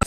9456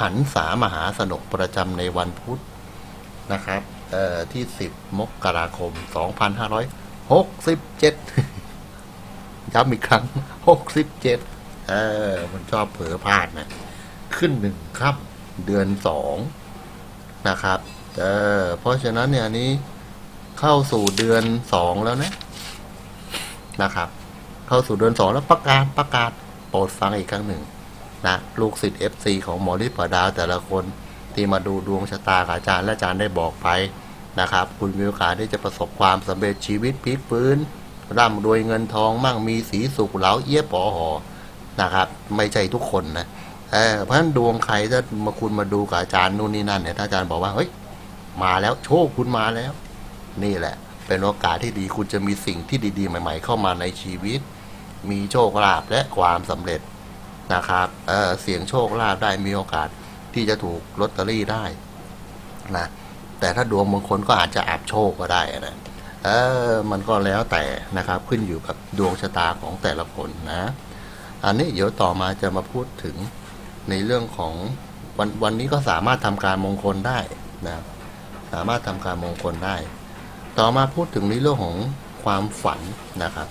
หันษามหาสนุกประจำในวันพุธนะครับที่ 10 มกราคม 2567ย้ำอีกครั้ง 67 เออ มันชอบเผลอพลาดนะ ขึ้นหนึ่งครับเดือนสองนะครับ เออ เพราะฉะนั้นเนี่ยนนี้เข้าสู่เดือนสองแล้วนะ นะครับ เข้าสู่เดือนสองแล้วประกาศประกาศโปรดฟังอีกครั้งหนึ่ง นะลูกศิษย์ FC ของหมอฤทธิ์ปดาวแต่ละคนที่มาดูดวงชะตาอาจารย์และอาจารย์ได้บอกไปนะครับ คุณมีโอกาสที่จะประสบความสำเร็จชีวิตพลิกฟื้นร่ำรวยเงินทองมั่งมีสีสุขเหลาเอี้ยปอหอนะครับ ไม่ใช่ทุกคนนะเออเพราะฉะนั้นดวงใครถ้ามาคุณมาดูกับอาจารย์นู่นนี่นั่นเนี่ยถ้าอาจารย์บอกว่าเฮ้ยมาแล้วโชคคุณมาแล้ว นี่แหละ เป็นโอกาสที่ดีคุณจะมีสิ่งที่ดีๆ ใหม่ ๆ เข้ามาในชีวิต มีโชคลาภและความสำเร็จ นะครับเเสี่ยงโชคลาภได้มีโอกาสที่จะถูกลอตเตอรี่ได้นะแต่ถ้าดวงบางคนก็อาจจะอับโชคก็ได้นะเออมันก็แล้วแต่นะครับขึ้นอยู่กับดวงชะตาของแต่ละคนนะ อันนี้เดี๋ยวต่อมาจะมาพูดถึงในเรื่องของวันวันนี้ก็สามารถทำการมงคลได้นะสามารถทำการมงคลได้ ต่อมาพูดถึงในเรื่องของความฝันนะครับ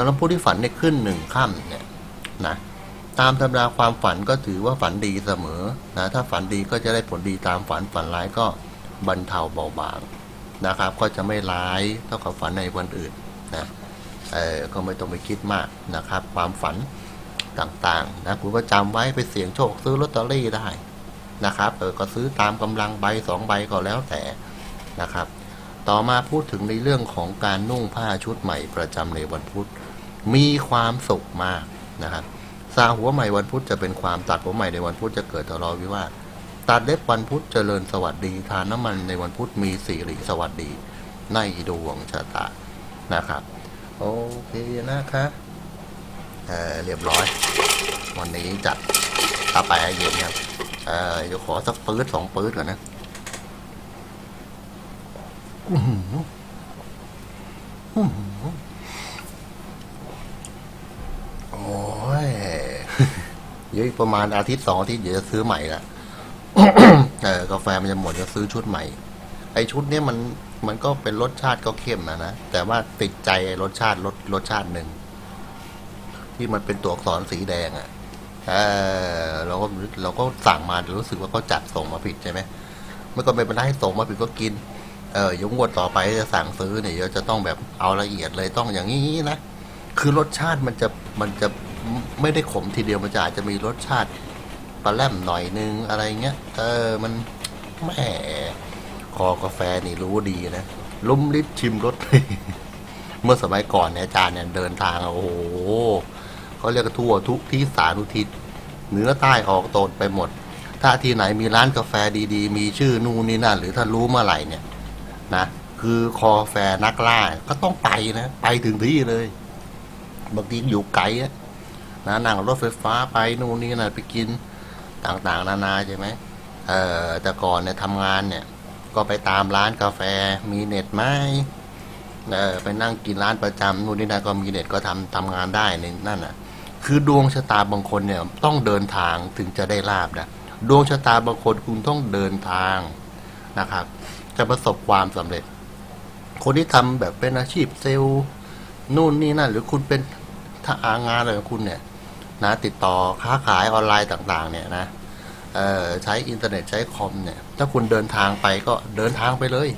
ำหรับผู้ที่ฝันในขึ้นหนึ่งค่ำเนี่ยนะตามตำรมดาความฝันก็ถือว่าฝันดีเสมอนะถ้าฝันดีก็จะได้ผลดีตามฝันฝันร้ายก็บรรเทาเบาบางนะครับ ก็จะไม่ร้ายเท่ากับฝันในวันอื่นนะเออก็ไม่ต้องไปคิดมากนะครับ ความฝันต่างๆนะคุณก็จำไว้ไปเสี่ยงโชคซื้อลอตเตอรี่ได้นะครับเออก็ซื้อตามกำลังใบสองใบก็แล้วแต่นะครับ ต่อมาพูดถึงในเรื่องของการนุ่งผ้าชุดใหม่ประจำในวันพุธ มีความสุขมากนะครับซาหัวใหม่วันพุธจะเป็นความตัดหัวใหม่ในวันพุธจะเกิดทะเลาะวิวาทตัดเล็บวันพุธเจริญสวัสดี ทานน้ำมันในวันพุธมีสิริสวัสดี ในดวงชะตานะครับ โอเคนะคะเออเรียบร้อย วันนี้จัดตาแปะเย็นครับเออเดี๋ยวขอสักปื๊ดสองปื๊ดก่อนนะอื้อหืออื้อหือโอ้ย เดี๋ยวอีกประมาณอาทิตย์สองอาทิตย์เดี๋ยวจะซื้อใหม่ละเออกาแฟมันจะหมดจะซื้อชุดใหม่ ไอชุดเนี้ยมันมันก็เป็นรสชาติก็เข้มนะนะแต่ว่าติดใจไอ้รสชาติรสรสชาติหนึ่งที่มันเป็นตัวอักษรสีแดงอะ่ะเออเราก็เราก็สั่งมารู้สึกว่าเขาจัดส่งมาผิดใช่ไหมไม่ก็ไม่เป็นไรให้ส่งมาผิดก็กินเออยงวดต่อไปจะสั่งซื้อเนี่ยเดี๋ยวจะต้องแบบเอาละเอียดเลยต้องอย่างนี้นะคือรสชาติมันจะมันจะ ไม่ได้ขมทีเดียวมันจะอาจจะมีรสชาติปลาแรมหน่อยนึงอะไรเงี้ย เออมันแหมคอกาแฟนี่รู้ดีนะลุ้มลิดชิมรสเมื่อสมัยก่อนเนี่ยอาจารย์เนี่ยเดินทางโอ้โหเขาเรียกกันทั่วทุกที่สารุทิศเหนือใต้ออกตนไปหมด ถ้าที่ไหนมีร้านกาแฟดีๆ มีชื่อนู่นนี่นั่นหรือถ้ารู้เมื่อไหร่เนี่ย นะคือคอแฟนักล่าก็ต้องไปนะ ไปถึงที่เลย บางทีอยู่ไกลอะ นะนั่งรถไฟฟ้าไปนู่นนี่นั่นไปกินต่างๆ นานาใช่ไหมเออแต่ก่อนเนี่ยทำงานเนี่ย ก็ไปตามร้านกาแฟมีเน็ตไหมเออไปนั่งกินร้านประจำนู่นนี่นั่นก็มีเน็ตก็ทำทำงานได้ในนั่นน่ะ คือดวงชะตาบางคนเนี่ยต้องเดินทางถึงจะได้ลาบนะดวงชะตาบางคนคุณต้องเดินทางนะครับ จะประสบความสำเร็จ คนที่ทำแบบเป็นอาชีพเซลล์นู่นนี่นั่นหรือคุณเป็นถ้าอางานอะไรของคุณเนี่ย นะติดต่อค้าขายออนไลน์ต่างๆ เนี่ยนะใช้อินเทอร์เน็ตใช้คอมเนี่ย ถ้าคุณเดินทางไปก็เดินทางไปเลย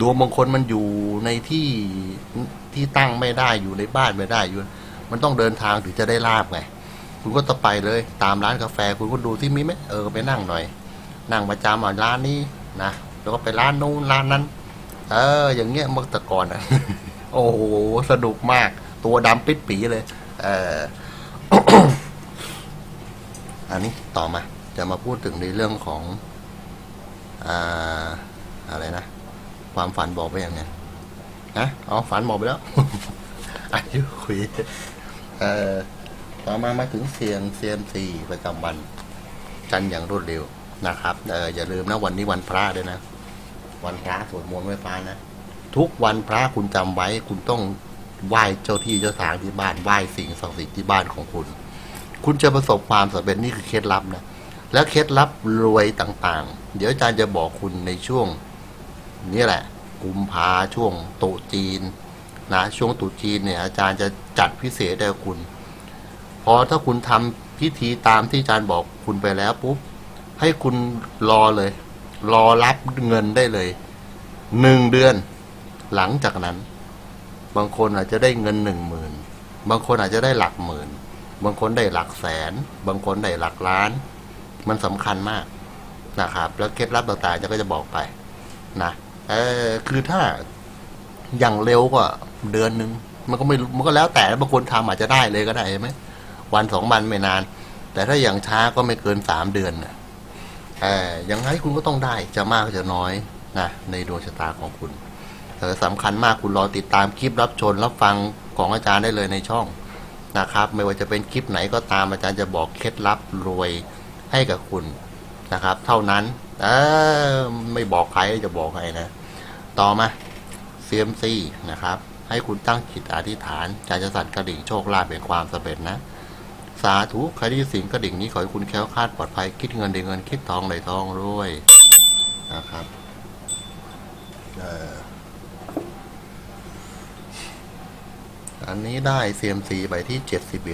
ดวงบางคนมันอยู่ในที่ที่ตั้งไม่ได้อยู่ในบ้านไม่ได้อยู่ มันต้องเดินทางถึงจะได้ลาบไงคุณก็ต้องไปเลย ตามร้านกาแฟ คุณก็ดูที่มีไหมเออไปนั่งหน่อย นั่งประจำอะร้านนี้นะแล้วก็ไปร้านนู้นร้านนั้น เออ อย่างเงี้ยเมื่อแต่ก่อนอะ โอ้โหสนุกมาก ตัวดำปิดปีเลย เออ อันนี้ต่อมา จะมาพูดถึงในเรื่องของอ่าอะไรนะ ความฝันบอกไปยังไงนะอ๋อฝันบอกไปแล้วอายุคุยเอ่อต่อมามาถึงเสียงเซียมซีประจำวัน กันอย่างรวดเร็วนะครับเอออย่าลืมนะวันนี้วันพระด้วยนะ วันพระสวดมนต์ไหว้พระนะ ทุกวันพระคุณจำไว้คุณต้อง ไหว้เจ้าที่เจ้าทางที่บ้านไหว้สิ่งศักดิ์สิทธิ์ที่บ้านของคุณ คุณจะประสบความสำเร็จนี่คือเคล็ดลับนะแล้วเคล็ดลับรวยต่างๆ เดี๋ยวอาจารย์จะบอกคุณในช่วงนี่แหละ กุมภาช่วงตุจีนนะช่วงตุจีนเนี่ยอาจารย์จะจัดพิเศษให้คุณพอถ้าคุณทำพิธีตามที่อาจารย์บอกคุณไปแล้วปุ๊บให้คุณรอเลย รอรับเงินได้เลยหนึ่งเดือน หลังจากนั้น บางคนอาจจะได้เงินหนึ่งหมื่นบางคนอาจจะได้หลักหมื่น บางคนได้หลักแสน บางคนได้หลักล้าน มันสำคัญมากนะครับ แล้วเคล็ดลับต่างๆจะก็จะบอกไปนะเออคือถ้าอย่างเร็วกว่าเดือนหนึ่งมันก็ไม่มันก็แล้วแต่บางคนทำอาจจะได้เลยก็ได้ใช่ไหมวันสองวันไม่นาน แต่ถ้าอย่างช้าก็ไม่เกินสามเดือนนะเอออย่างไรคุณก็ต้องได้จะมากจะน้อยนะในดวงชะตาของคุณ สำคัญมากคุณรอติดตามคลิปรับชมรับฟังของอาจารย์ได้เลยในช่องนะครับ ไม่ว่าจะเป็นคลิปไหนก็ตามอาจารย์จะบอกเคล็ดลับรวยให้กับคุณนะครับ เท่านั้นเออไม่บอกใครจะบอกใครนะ ต่อมา CMC นะครับ ให้คุณตั้งจิตอธิษฐานใจจะสั่นกระดิ่งโชคลาภเป็นความสำเร็จนะสาธุใครที่สิงกระดิ่งนี้ขอให้คุณแค้วคาดปลอดภัยคิดเงินได้เงินคิดทองได้ทองรวยนะครับ เอ่อ อันนี้ได้ CMC ใบที่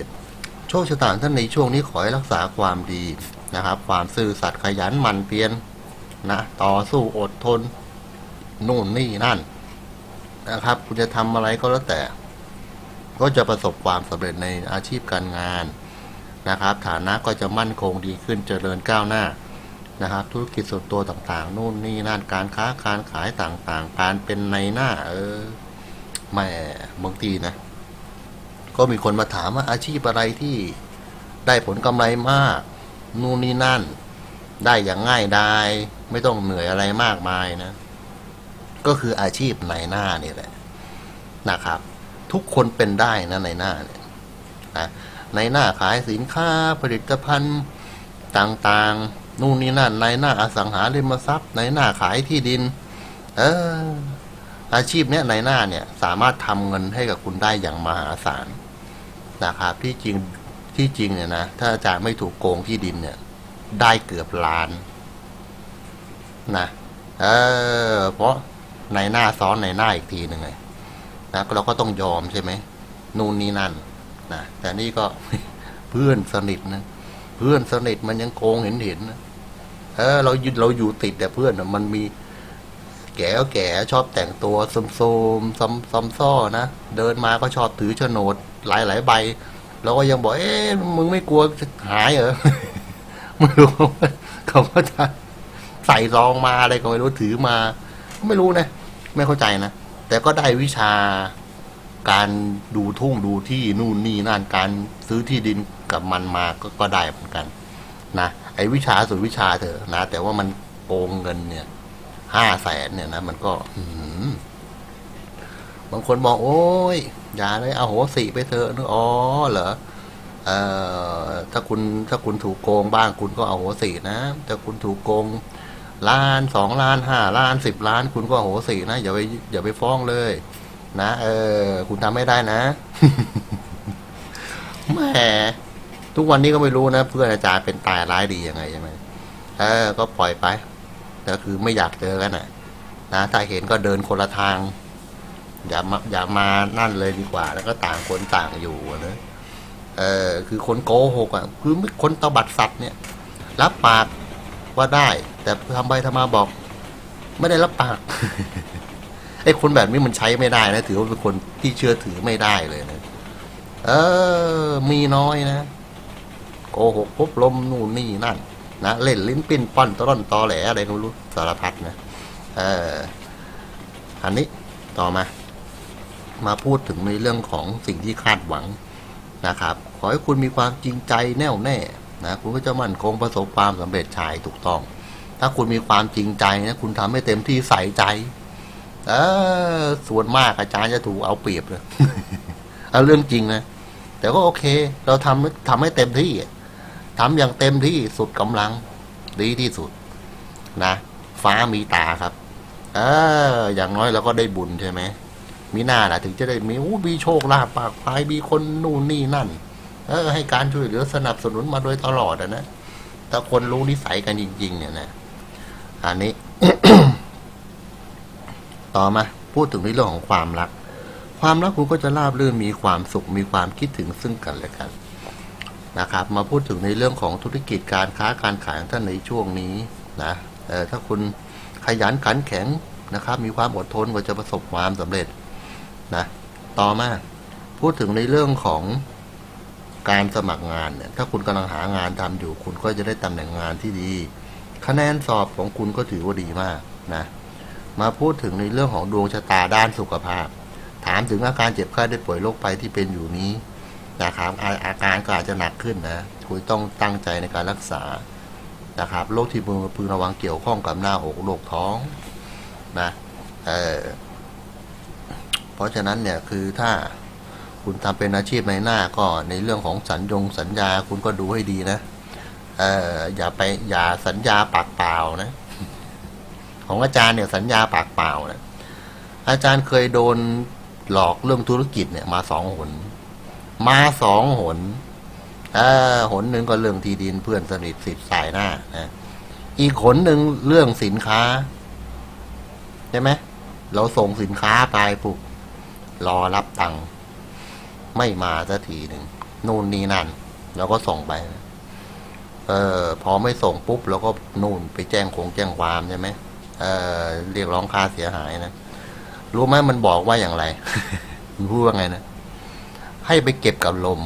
71 โชคชะตาท่านในช่วงนี้ขอให้รักษาความดีนะครับ ความซื่อสัตย์ขยันหมั่นเพียรนะต่อสู้อดทนนู่นนี่นั่น นะครับ คุณจะทำอะไรก็แล้วแต่ ก็จะประสบความสำเร็จในอาชีพการงานนะครับ ฐานะก็จะมั่นคงดีขึ้นเจริญก้าวหน้านะครับ ธุรกิจส่วนตัวต่างๆ นู่นนี่นั่นการค้าการขายต่างๆ การเป็นในหน้า เออแหม่บางทีนะ ก็มีคนมาถามว่าอาชีพอะไรที่ได้ผลกำไรมาก นู่นนี่นั่น ได้อย่างง่ายดายไม่ต้องเหนื่อยอะไรมากมายนะ ก็คืออาชีพในหน้านี่แหละนะครับ ทุกคนเป็นได้นะในหน้าเนี่ยนะในหน้าขายสินค้าผลิตภัณฑ์ต่างๆ นู่นนี่นั่นในหน้าอสังหาริมทรัพย์ในหน้าขายที่ดิน เอออาชีพเนี้ยในหน้าเนี่ย สามารถทำเงินให้กับคุณได้อย่างมหาศาล นะครับที่จริงที่จริงเนี่ยนะถ้าอาจารย์ไม่ถูกโกงที่ดินเนี่ย ได้เกือบล้านนะเออเพราะในหน้าซ้อนในหน้าอีกทีหนึ่งไงนะเราก็ต้องยอมใช่ไหมนู่นนี่นั่นนะแต่นี่ก็เพื่อนสนิทนะเพื่อนสนิทมันยังโกงเห็นเห็นนะเออ เราเราอยู่ติดแต่เพื่อนมันมีแก่แก่ชอบแต่งตัวซมซมซมซมซ้อนะเดินมาก็ชอบถือโฉนด หลายหลายใบเราก็ยังบอก เอ๊ะมึงไม่กลัวจะหายเหรอ ไม่รู้ว่าเขาก็จะใส่ซองมาอะไรก็ไม่รู้ถือมา ไม่รู้นะ ไม่เข้าใจนะ แต่ก็ได้วิชาการดูทุ่งดูที่นู่นนี่นั่นการซื้อที่ดินกับมันมาก็ก็ได้เหมือนกัน นะไอ้วิชาส่วนวิชาเถอะนะ แต่ว่ามันโกงเงินเนี่ยห้าแสนเนี่ยนะ มันก็บางคนบอกโอ้ย อย่าเลยเอาโหสิไปเถอะนึกอ๋อเหรอเอ่อถ้าคุณถ้าคุณถูกโกงบ้างคุณก็เอาโหสินะถ้าคุณถูกโกงล้านสองล้านห้าล้านสิบล้าน คุณก็โหสินะอย่าไปอย่าไปฟ้องเลย นะเออ คุณทำไม่ได้นะแหมทุกวันนี้ก็ไม่รู้นะเพื่อนอาจารย์เป็นตายร้ายดียังไงใช่ไหมเออ ก็ปล่อยไปก็คือไม่อยากเจอกันนะนะถ้าเห็นก็เดินคนละทาง อย่ามาอย่ามานั่นเลยดีกว่า แล้วก็ต่างคนต่างอยู่นะเออคือคนโกหกอะคือคนตบัดสัตว์เนี่ย รับปากว่าได้ แต่ทำไปทำมาบอก ไม่ได้รับปากไอ้คนแบบนี้มันใช้ไม่ได้นะถือว่าเป็นคนที่เชื่อถือไม่ได้เลยนะเออ มีน้อยนะโกหกพบลมนู่นนี่นั่นนะเล่นลิ้นปิ้นป้อนตร่อนตอแหลอะไรก็รู้สารพัดนะเอออันนี้ต่อมา มาพูดถึงในเรื่องของสิ่งที่คาดหวังนะครับ ขอให้คุณมีความจริงใจแน่วแน่นะคุณก็จะมั่นคงประสบความสำเร็จชายถูกต้อง ถ้าคุณมีความจริงใจนะคุณทำให้เต็มที่ใส่ใจเออส่วนมากอาจารย์จะถูกเอาเปรียบเลยเอาเรื่องจริงนะแต่ก็โอเค เราทำทำให้เต็มที่อะทำอย่างเต็มที่สุดกำลัง ดีที่สุด นะ ฟ้ามีตาครับ เอออย่างน้อยเราก็ได้บุญใช่ไหม มีหน้าล่ะ ถึงจะได้มีอู้มีโชคลาภปากพายมีคนนู่นนี่นั่น เออ ให้การช่วยเหลือสนับสนุนมาโดยตลอดอะนะถ้าคนรู้นิสัยกันจริง ๆ เนี่ยนะอันนี้ ต่อมา พูดถึงในเรื่องของความรัก ความรักคุณก็จะราบรื่นมีความสุขมีความคิดถึงซึ่งกันและกันนะครับ มาพูดถึงในเรื่องของธุรกิจการค้าการขายของท่านในช่วงนี้นะเออถ้าคุณขยันขันแข็งนะครับ มีความอดทนก็จะประสบความสำเร็จ นะ ต่อมาพูดถึงในเรื่องของการสมัครงานเนี่ย ถ้าคุณกำลังหางานทำอยู่ คุณก็จะได้ตำแหน่งงานที่ดี คะแนนสอบของคุณก็ถือว่าดีมากนะ มาพูดถึงในเรื่องของดวงชะตาด้านสุขภาพ ถามถึงอาการเจ็บไข้ได้ป่วยโรคไปที่เป็นอยู่นี้นะครับอาอาการก็อาจจะหนักขึ้นนะ คุณต้องตั้งใจในการรักษานะครับโรคที่พึงพึงระวังเกี่ยวข้องกับหน้าอกโรคท้องนะเออ เพราะฉะนั้นเนี่ยคือถ้าคุณทำเป็นอาชีพในหน้าก็ในเรื่องของสัญญงสัญญาคุณก็ดูให้ดีนะเอออย่าไปอย่าสัญญาปากเปล่านะ ของอาจารย์เนี่ยสัญญาปากเปล่านะอาจารย์เคยโดนหลอกเรื่องธุรกิจเนี่ยมาสองหน มาสองหนเออหนหนึ่งก็เรื่องที่ดินเพื่อนสนิทสิทธิ์สายหน้านะอีกหนหนึ่งเรื่องสินค้าใช่ไหมเราส่งสินค้าไปปุ๊บ รอรับตังค์ไม่มาสักทีหนึ่งนู่นนี่นั่นเราก็ส่งไป เออ พอไม่ส่งปุ๊บเราก็นู่นไปแจ้งคงแจ้งความใช่ไหมเออเรียกร้องค่าเสียหายนะรู้ไหมมันบอกว่าอย่างไร มันพูดว่าไงนะ ให้ไปเก็บกับลม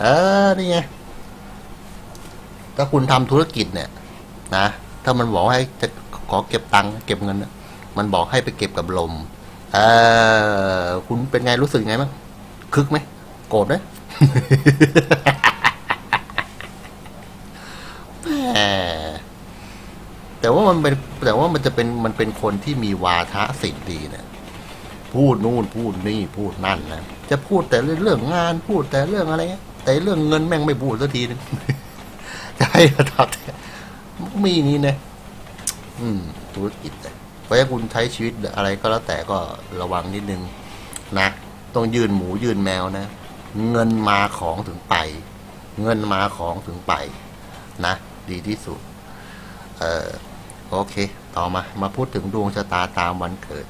เออ นี่ไง ถ้าคุณทำธุรกิจเนี่ย นะ ถ้ามันบอกให้จะขอเก็บตังค์เก็บเงินนะมันบอกให้ไปเก็บกับลม เออคุณเป็นไงรู้สึกไงบ้างคึกไหมโกรธไหมแหมแต่ว่ามันเป็นแต่ว่ามันจะเป็นมันเป็นคนที่มีวาทะสิทธิ์ดีเนี่ยพูดนู่นพูดนี่พูดนั่นนะจะพูดแต่เรื่องงานพูดแต่เรื่องอะไรเงี้ยแต่เรื่องเงินแม่งไม่พูดสักทีนึงจะให้กระทับมีอย่างนี้นะอืมธุรกิจเนี่ย เพราะฉะนั้นคุณใช้ชีวิตอะไรก็แล้วแต่ก็ระวังนิดนึงนะต้องยืนหมูยืนแมวนะ เงินมาของถึงไป เงินมาของถึงไป นะ ดีที่สุด เออโอเค ต่อมา มาพูดถึงดวงชะตาตามวันเกิด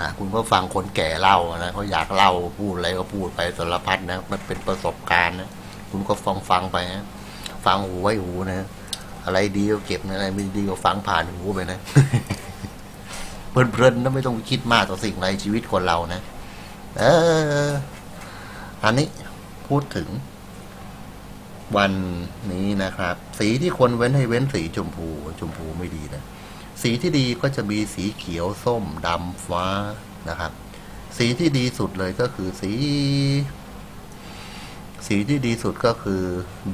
นะคุณก็ฟังคนแก่เล่านะเขาอยากเล่าพูดอะไรก็พูดไปสารพัดนะมันเป็นประสบการณ์นะคุณก็ฟังฟังไปนะฟังหูไว้หูนะ อะไรดีก็เก็บนะอะไรไม่ดีก็ฟังผ่านหูไปนะ เพลินๆนะไม่ต้องคิดมากต่อสิ่งในชีวิตคนเรานะ เออ อันนี้พูดถึง วันนี้นะครับ สีที่ควรเว้นให้เว้นสีชมพู ชมพูไม่ดีนะ สีที่ดีก็จะมีสีเขียวส้มดำฟ้านะครับ สีที่ดีสุดเลยก็คือสี สีที่ดีสุดก็คือ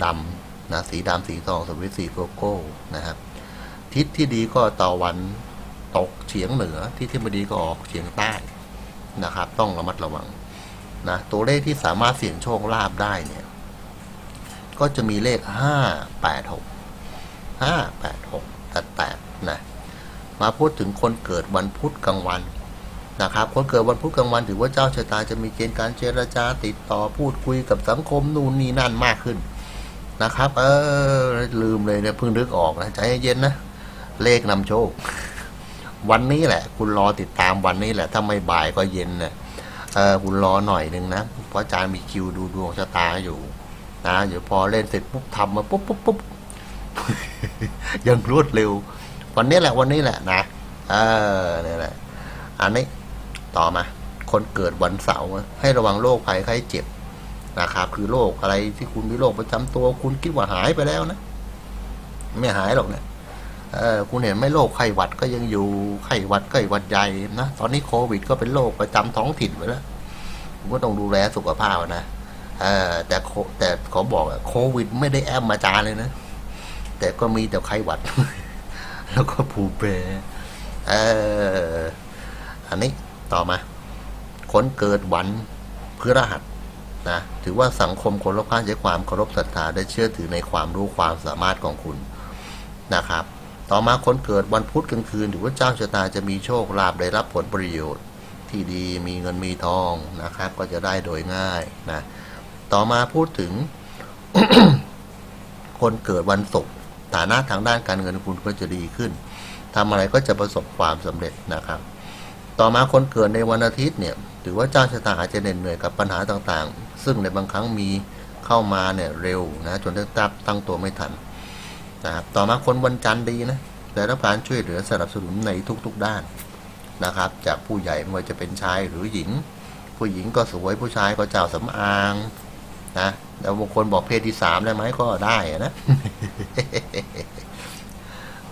ดำนะสีดำสีทองสวิตสีโกโก้นะครับ ทิศที่ดีก็ตะวัน ตกเฉียงเหนือทิศที่ไม่ดีก็ออกเฉียงใต้นะครับ ต้องระมัดระวังนะตัวเลขที่สามารถเสี่ยงโชคลาภได้เนี่ย ก็จะมีเลขห้าแปดหกห้าแปดหกแปดแปดนะมาพูดถึงคนเกิดวันพุธกลางวันนะครับคนเกิดวันพุธกลางวันถือว่าเจ้าชะตาจะมีเกณฑ์การเจรจาติดต่อพูดคุยกับสังคมนู่นนี่นั่นมากขึ้นนะครับ เออลืมเลยเนี่ยเพิ่งนึกออกนะใจเย็นนะ เลขนำโชค วันนี้แหละ คุณรอติดตามวันนี้แหละ ถ้าไม่บ่ายก็เย็นเนี่ยเออคุณรอหน่อยหนึ่งนะเพราะอาจารย์มีคิวดูดวงชะตาอยู่ นะเดี๋ยวพอเล่นเสร็จปุ๊บทำมาปุ๊บปุ๊บปุ๊บยังรวดเร็ว วันนี้แหละวันนี้แหละนะเออนี่แหละ อันนี้ต่อมา คนเกิดวันเสาร์ให้ระวังโรคภัยไข้เจ็บนะครับคือโรคอะไรที่คุณมีโรคประจำตัว คุณคิดว่าหายไปแล้วนะ ไม่หายหรอกเนี่ย เออคุณเห็นไหม่โรคไข้หวัดก็ยังอยู่ไข้หวัดไข้หวัดใหญ่นะตอนนี้โควิดก็เป็นโรคประจำท้องถิ่นไปแล้วคุณก็ต้องดูแลสุขภาพนะเออแต่แต่ขาบอกโควิด ไม่ได้แอมมาจาเลยนะ แต่ก็มีแต่ไข้หวัด แล้วก็ผูเปรเอออันนี้ต่อมาคนเกิดวันพฤหัสนะถือว่าสังคมคนรอบข้างใช้ความเคารพศรัทธาได้เชื่อถือในความรู้ความสามารถของคุณนะครับ ต่อมาคนเกิดวันพุธกลางคืนถือว่าเจ้าชะตาจะมีโชคลาภได้รับผลประโยชน์ ที่ดีมีเงินมีทองนะครับ ก็จะได้โดยง่ายนะต่อมาพูดถึง คนเกิดวันศุกร์ฐานะทางด้านการเงินคุณก็จะดีขึ้นทำอะไรก็จะประสบความสำเร็จนะครับ ต่อมาคนเกิดในวันอาทิตย์เนี่ยถือว่าเจ้าชะตาอาจจะเหน็ดเหนื่อยกับปัญหาต่างๆ ซึ่งในบางครั้งมีเข้ามาเนี่ยเร็วนะจนได้ตั้งตัวไม่ทัน นะครับต่อมาคนวันจันทร์ดีนะได้รับการช่วยเหลือสนับสนุนในทุกๆด้านนะครับ จากผู้ใหญ่ไม่ว่าจะเป็นชายหรือหญิง ผู้หญิงก็สวยผู้ชายก็เจ้าสำอางนะแล้วบางคนบอกเพศที่สามได้ไหมก็ได้นะ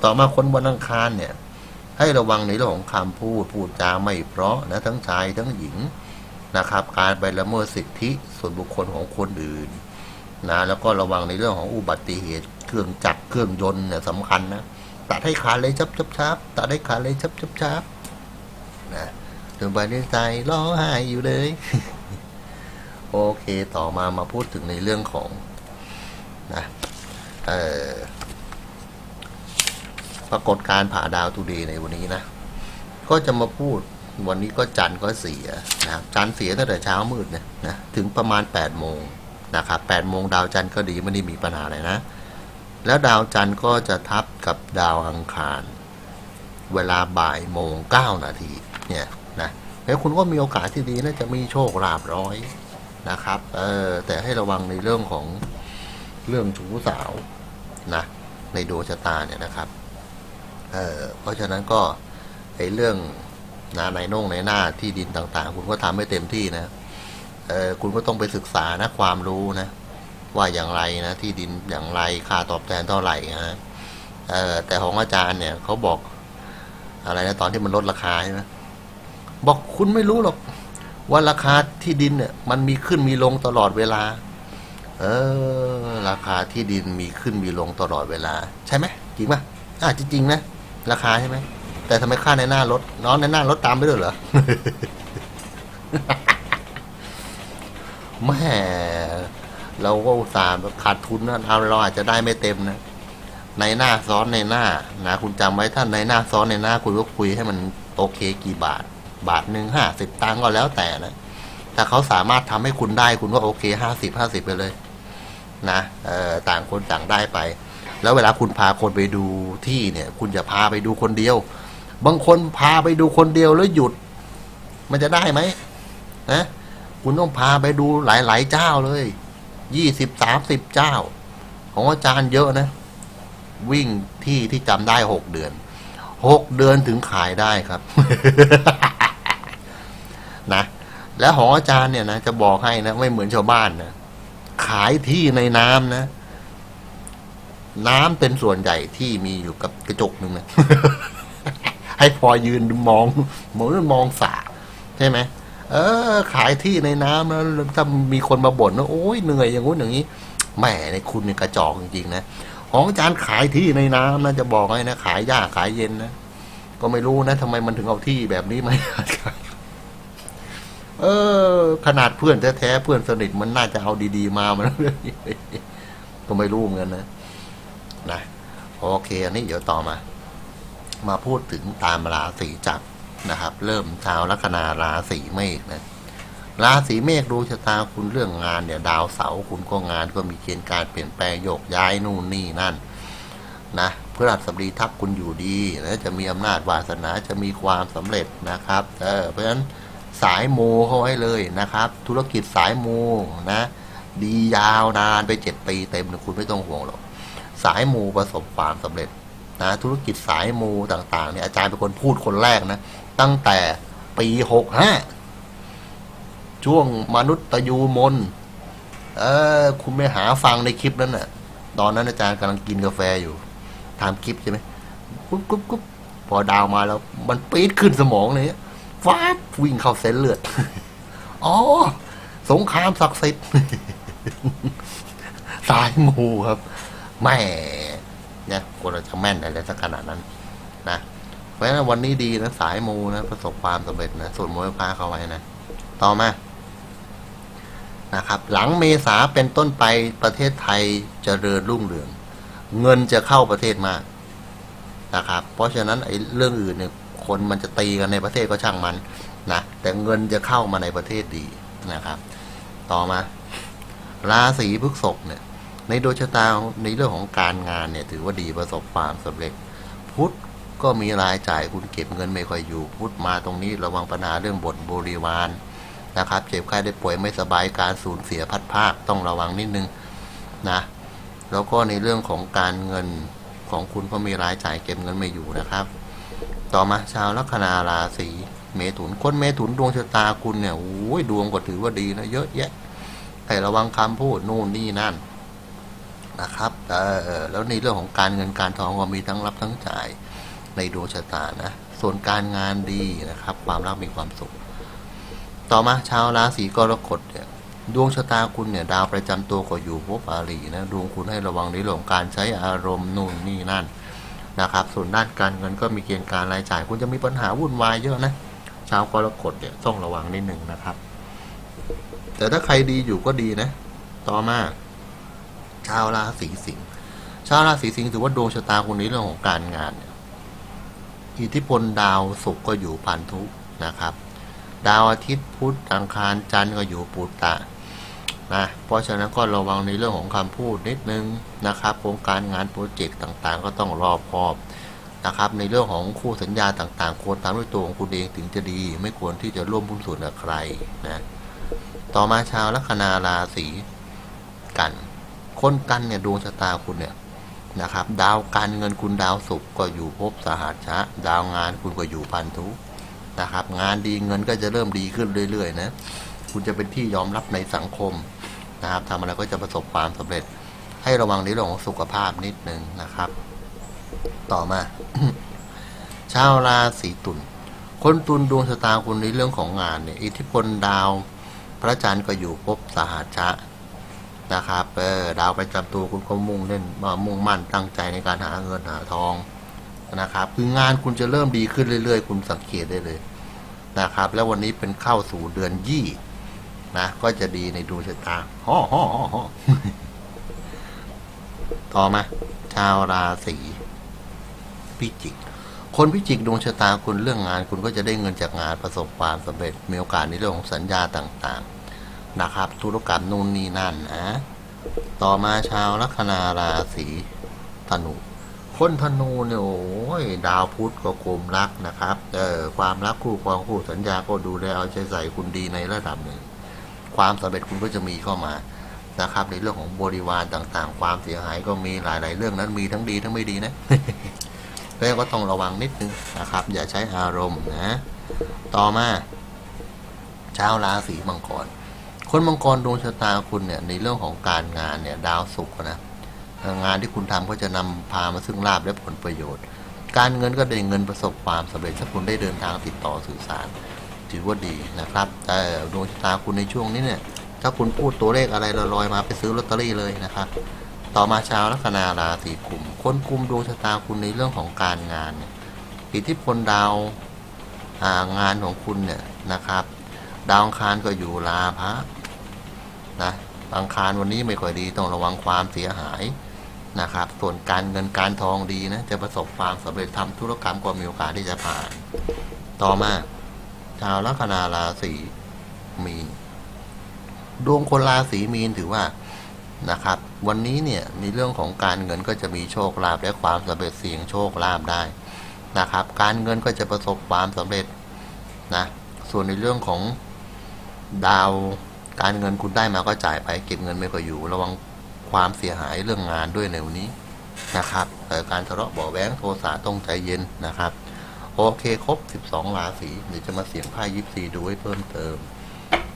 ต่อมาคนวันอังคารเนี่ย ให้ระวังในเรื่องของคำพูดพูดจาไม่เพราะนะทั้งชายทั้งหญิงนะครับ การไปละเมิดสิทธิส่วนบุคคลของคนอื่นนะแล้วก็ระวังในเรื่องของอุบัติเหตุ เครื่องจักรเครื่องยนต์เนี่ยสำคัญนะตัดให้ขาดเลยชับชับชับตัดให้ขาดเลยชับชับชับนะถึงไปในใจร้องไห้อยู่เลย โอเคต่อมามาพูดถึงในเรื่องของนะเอ่อปรากฏการผ่าดาวทูเดย์ในวันนี้นะ ก็จะมาพูดวันนี้ก็จันทร์ก็เสียนะครับจันทร์เสียตั้งแต่เช้ามืดเนี่ยนะถึงประมาณ8ปดโมงนะครับแปดโมงดาวจันทร์ก็ดีไม่ได้มีปัญหาอะไรนะ แล้วดาวจันทร์ก็จะทับกับดาวอังคาร เวลาบ่ายโมงเก้านาทีเนี่ยนะแล้วคุณก็มีโอกาสที่ดีนะจะมีโชคลาภร้อยนะครับเออแต่ให้ระวังในเรื่องของเรื่องชู้สาวนะในดวงชะตาเนี่ยนะครับเออเพราะฉะนั้นก็ไอ้เรื่องนาในน่งในหน้าที่ดินต่างๆ คุณก็ทำให้เต็มที่นะเออคุณก็ต้องไปศึกษานะความรู้นะ ว่าอย่างไรนะที่ดินอย่างไรค่าตอบแทนเท่าไหร่นะเออแต่ของอาจารย์เนี่ยเขาบอกอะไรนะตอนที่มันลดราคาใช่ไหมบอกคุณไม่รู้หรอก ว่าราคาที่ดินเนี่ย มันมีขึ้นมีลงตลอดเวลา เออ ราคาที่ดินมีขึ้นมีลงตลอดเวลา ใช่ไหมจริงป่ะอ่าจริงๆนะราคาใช่ไหมแต่ทำไมค่าในหน้ารถน้องในหน้ารถตามไปด้วยเหรอแม่ เราก็อุตส่าห์ขาดทุนนะเราเราอาจจะได้ไม่เต็มนะในหน้าซ้อนในหน้านะคุณจำไว้ท่านในหน้าซ้อนในหน้าคุณก็คุยให้มันโอเคกี่บาท บาทหนึ่งห้าสิบตังค์ก็แล้วแต่นะถ้าเขาสามารถทำให้คุณได้คุณก็โอเคห้าสิบห้าสิบไปเลย นะเออต่างคนต่างได้ไป แล้วเวลาคุณพาคนไปดูที่เนี่ย คุณจะพาไปดูคนเดียว บางคนพาไปดูคนเดียวแล้วหยุด มันจะได้ไหมนะคุณต้องพาไปดูหลาย ๆ เจ้าเลย ยี่สิบสามสิบเจ้า ของอาจารย์เยอะนะ วิ่งที่ที่จำได้หกเดือนหกเดือนถึงขายได้ครับ นะ แล้วของอาจารย์เนี่ยนะจะบอกให้นะ ไม่เหมือนชาวบ้านนะขายที่ในน้ำนะ น้ำเป็นส่วนใหญ่ที่มีอยู่กับกระจกนึงนะให้พอยืนมองเหมือนมองสระใช่ไหม เออ ขายที่ในน้ำแล้วถ้ามีคนมาบ่นว่าโอ้ยเหนื่อยอย่างงู้นอย่างนี้แหมในคุณเนี่ยกระจอกจริงๆนะของอาจารย์ขายที่ในน้ำนะจะบอกให้นะขายยากขายเย็นนะก็ไม่รู้นะทำไมมันถึงเอาที่แบบนี้มาเออ ขนาดเพื่อนแท้ๆเพื่อนสนิทมันน่าจะเอาดี ๆ มามันก็ไม่รู้เหมือนกันนะนะโอเค อันนี้เดี๋ยวต่อมา มาพูดถึงตามราศีจับ นะครับ เริ่มชาวลัคนาราศีเมษนะราศีเมษดวงชะตาคุณเรื่องงานเนี่ย ดาวเสาร์คุณก็งานก็มีเกณฑ์การเปลี่ยนแปลงโยกย้ายนู่นนี่นั่นนะพฤหัสบดีทับคุณอยู่ดีนะจะมีอำนาจวาสนาจะมีความสำเร็จนะครับเออเพราะฉะนั้นสายมูเข้าไว้เลยนะครับ ธุรกิจสายมูนะ ดียาวนานไปเจ็ดปีเต็มคุณไม่ต้องห่วงหรอกสายมูประสบความสำเร็จ นะธุรกิจสายมูต่างๆเนี่ยอาจารย์เป็นคนพูดคนแรกนะ ตั้งแต่ปีหกห้าช่วงมนุษย์ตยูมน เออคุณไปหาฟังในคลิปนั้นน่ะ ตอนนั้นอาจารย์กำลังกินกาแฟอยู่ทำคลิปใช่ไหมกุ๊บกุ๊บกุ๊บพอดาวมาแล้ว มันปี๊ดขึ้นสมองเลยฟ้าบวิ่งเข้าเส้นเลือด อ๋อ สงครามศักดิ์สิทธิ์สายมูครับแม่ เนี่ยคนเราจะแม่นอะไรสักขนาดนั้นนะเพราะฉะนั้นวันนี้ดีนะสายมูนะประสบความสำเร็จนะส่วนมวยพาเขาไว้นะ ต่อมานะครับ หลังเมษาเป็นต้นไปประเทศไทยจเจริญรุ่งเรือง เงินจะเข้าประเทศมากนะครับ เพราะฉะนั้นไอ้เรื่องอื่นเนี่ยคนมันจะตีกันในประเทศก็ช่างมันนะแต่เงินจะเข้ามาในประเทศดีนะครับ ต่อมา ราศีพฤษภเนี่ย ในดวงชะตาในเรื่องของการงานเนี่ย ถือว่าดีประสบความสำเร็จ พุธก็มีรายจ่ายคุณเก็บเงินไม่ค่อยอยู่ พุธมาตรงนี้ระวังปัญหาเรื่องบทบริวารนะครับ เจ็บไข้ได้ป่วยไม่สบายการสูญเสียพัดภาคต้องระวังนิดนึงนะแล้วก็ในเรื่องของการเงินของคุณก็มีรายจ่ายเก็บเงินไม่อยู่นะครับ ต่อมาชาวลัคนาราศีเมถุนคนเมถุนดวงชะตาคุณเนี่ยโอ้ยดวงก็ถือว่าดีนะเยอะแยะแต่ระวังคำพูดนู่นนี่นั่น นะครับเออแล้วในเรื่องของการเงินการทองก็มีทั้งรับทั้งจ่ายในดวงชะตานะ ส่วนการงานดีนะครับ ความรักมีความสุข ต่อมาชาวราศีกรกฎเนี่ยดวงชะตาคุณเนี่ยดาวประจำตัวก็อยู่ภพอารีนะดวงคุณให้ระวังในเรื่องของการใช้อารมณ์นู่นนี่นั่นนะครับ ส่วนด้านการเงินก็มีเกณฑ์การรายจ่าย คุณจะมีปัญหาวุ่นวายเยอะนะชาวกรกฎเนี่ยต้องระวังนิดหนึ่งนะครับ แต่ถ้าใครดีอยู่ก็ดีนะ ต่อมา ชาวราศีสิงห์ชาวราศีสิงห์ถือว่าดวงชะตาคุณในเรื่องของการงาน อิทธิพลดาวศุกร์ก็อยู่พันธุนะครับ ดาวอาทิตย์พุธอังคารจันทร์ก็อยู่ปุตตะนะเพราะฉะนั้นก็ระวังในเรื่องของคำพูดนิดนึงนะครับโครงการงานโปรเจกต์ต่างๆ ก็ต้องรอบคอบนะครับในเรื่องของคู่สัญญาต่างๆ ควรตามด้วยตัวของคุณเองถึงจะดี ไม่ควรที่จะร่วมหุ้นส่วนกับใครนะต่อมาชาวลัคนาราศีกัน คนกันเนี่ยดวงชะตาคุณเนี่ยนะครับ ดาวการเงินคุณดาวศุกร์ก็อยู่ภพสหัชชะ ดาวงานคุณก็อยู่พันธุนะครับ งานดีเงินก็จะเริ่มดีขึ้นเรื่อยๆนะคุณจะเป็นที่ยอมรับในสังคมนะครับทำอะไรก็จะประสบความสำเร็จ ให้ระวังในเรื่องของสุขภาพนิดนึงนะครับ ต่อมา ชาวราศีตุลคนตุลดวงชะตาคุณในเรื่องของงานเนี่ยอิทธิพลดาว พระจันทร์ก็อยู่ภพสหัชชะ นะครับเออดาวประจำตัวคุณก็มุ่งเล่นมุ่งมั่นตั้งใจในการหาเงินหาทองนะครับ คืองานคุณจะเริ่มดีขึ้นเรื่อยๆ คุณสังเกตได้เลยนะครับ แล้ววันนี้เป็นเข้าสู่เดือนยี่นะ ก็จะดีในดวงชะตาฮ่อฮ่อฮ่อฮ่อต่อมาชาวราศีพิจิก คนพิจิกดวงชะตาคุณเรื่องงาน คุณก็จะได้เงินจากงานประสบความสำเร็จมีโอกาสในเรื่องของสัญญาต่างๆ นะครับ ธุรกรรมนู่นนี่นั่นนะต่อมาชาวลัคนาราศีธนูคนธนูเนี่ยโอ้ยดาวพุธก็กลมรักนะครับเออความรักคู่ครองคู่สัญญาก็ดูแลเอาใจใส่คุณดีในระดับหนึ่ง ความสำเร็จคุณก็จะมีเข้ามานะครับ ในเรื่องของบริวารต่างๆ ความเสียหายก็มีหลาย ๆ เรื่องนั้นมีทั้งดีทั้งไม่ดีนะแล้วก็ต้องระวังนิดนึงนะครับ อย่าใช้อารมณ์นะ ต่อมาชาวราศีมังกร คนมังกรดวงชะตาคุณเนี่ยในเรื่องของการงานเนี่ยดาวศุกร์นะงานที่คุณทำก็จะนำพามาซึ่งลาบและผลประโยชน์ การเงินก็ได้เงินประสบความสำเร็จถ้าคุณได้เดินทางติดต่อสื่อสาร ถือว่าดีนะครับแต่ดวงชะตาคุณในช่วงนี้เนี่ยถ้าคุณพูดตัวเลขอะไรลอยๆมาไปซื้อลอตเตอรี่เลยนะครับ ต่อมาชาวลัคนาราศีกุมคนกุมดวงชะตาคุณในเรื่องของการงานอิทธิพลดาวงานของคุณเนี่ยนะครับ ดาวอังคารก็อยู่ลาพะ นะอังคารวันนี้ไม่ค่อยดีต้องระวังความเสียหายนะครับ ส่วนการเงินการทองดีนะจะประสบความสำเร็จทำธุรกรรมก็มีโอกาสที่จะผ่าน ต่อมา ชาวลัคนาราศีมีนดวงคนราศีมีนถือว่านะครับ วันนี้เนี่ยในเรื่องของการเงินก็จะมีโชคลาภและความสำเร็จเสียงโชคลาภได้นะครับ การเงินก็จะประสบความสำเร็จนะส่วนในเรื่องของดาว การเงินคุณได้มาก็จ่ายไปเก็บเงินไม่ก็อยู่ ระวังความเสียหายเรื่องงานด้วยในวันนี้นะครับแต่การทะเลาะเบาะแว้งโทสะต้องใจเย็นนะครับ โอเคครบ 12 ราศีเดี๋ยวจะมาเสียงไพ่ยิปซีดูให้เพิ่มเติม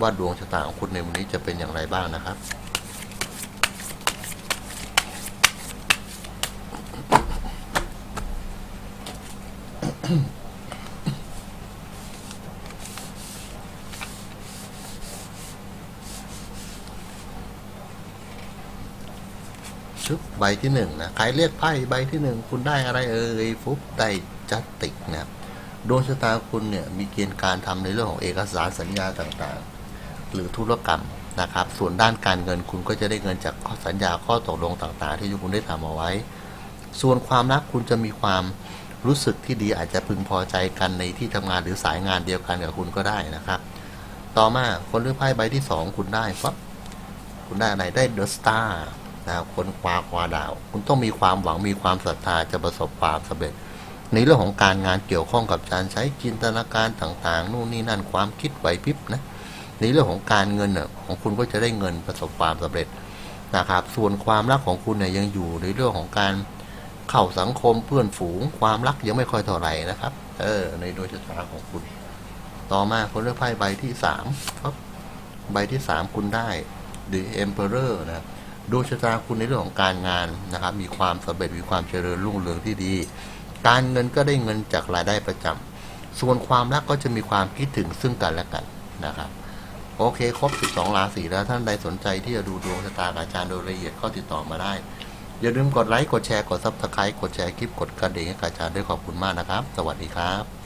ว่าดวงชะตาของคุณในวันนี้จะเป็นอย่างไรบ้างนะครับ ชุบใบที่หนึ่งนะใครเรียกไพ่ใบที่หนึ่งคุณได้อะไรเอ่ยฟุบได้จัตติกนะดวงชะตาคุณเนี่ยมีเกณฑ์การทำในเรื่องของเอกสารสัญญาต่างๆ หรือธุรกรรมนะครับ ส่วนด้านการเงินคุณก็จะได้เงินจากข้อสัญญาข้อตกลงต่างๆ ที่คุณได้ทำเอาไว้ ส่วนความรักคุณจะมีความรู้สึกที่ดีอาจจะพึงพอใจกันในที่ทำงานหรือสายงานเดียวกันกับคุณก็ได้นะครับ ต่อมาคนเลือกไพ่ใบที่สองคุณได้ปั๊บคุณได้อะไรได้เดอะสตาร์ นะครับคนคว้าคว้าดาว คุณต้องมีความหวังมีความศรัทธาจะประสบความสำเร็จ ในเรื่องของการงานเกี่ยวข้องกับการใช้จินตนาการต่างๆ นู่นนี่นั่นความคิดไหวพริบนะในเรื่องของการเงินน่ะของคุณก็จะได้เงินประสบความสำเร็จนะครับ ส่วนความรักของคุณเนี่ยยังอยู่ในเรื่องของการเข้าสังคมเพื่อนฝูง ความรักยังไม่ค่อยเท่าไหร่นะครับ เออ ในดวงชะตาของคุณ ต่อมาคนเลือกไพ่ใบที่สามครับ ใบที่สามคุณได้ The Emperor นะครับ ดวงชะตาคุณในเรื่องของการงานนะครับ มีความสำเร็จมีความเจริญรุ่งเรืองที่ดี การเงินก็ได้เงินจากรายได้ประจำส่วนความรักก็จะมีความคิดถึงซึ่งกันและกันนะครับ โอเค ครบ 12 ราศีแล้วท่านใดสนใจที่จะดูดวงชะตากับอาจารย์โดยละเอียดก็ติดต่อมาได้ อย่าลืมกดไลค์กดแชร์กดซับสไครต์กดแชร์คลิปกดกระดิ่งให้อาจารย์ด้วยขอบคุณมากนะครับ สวัสดีครับ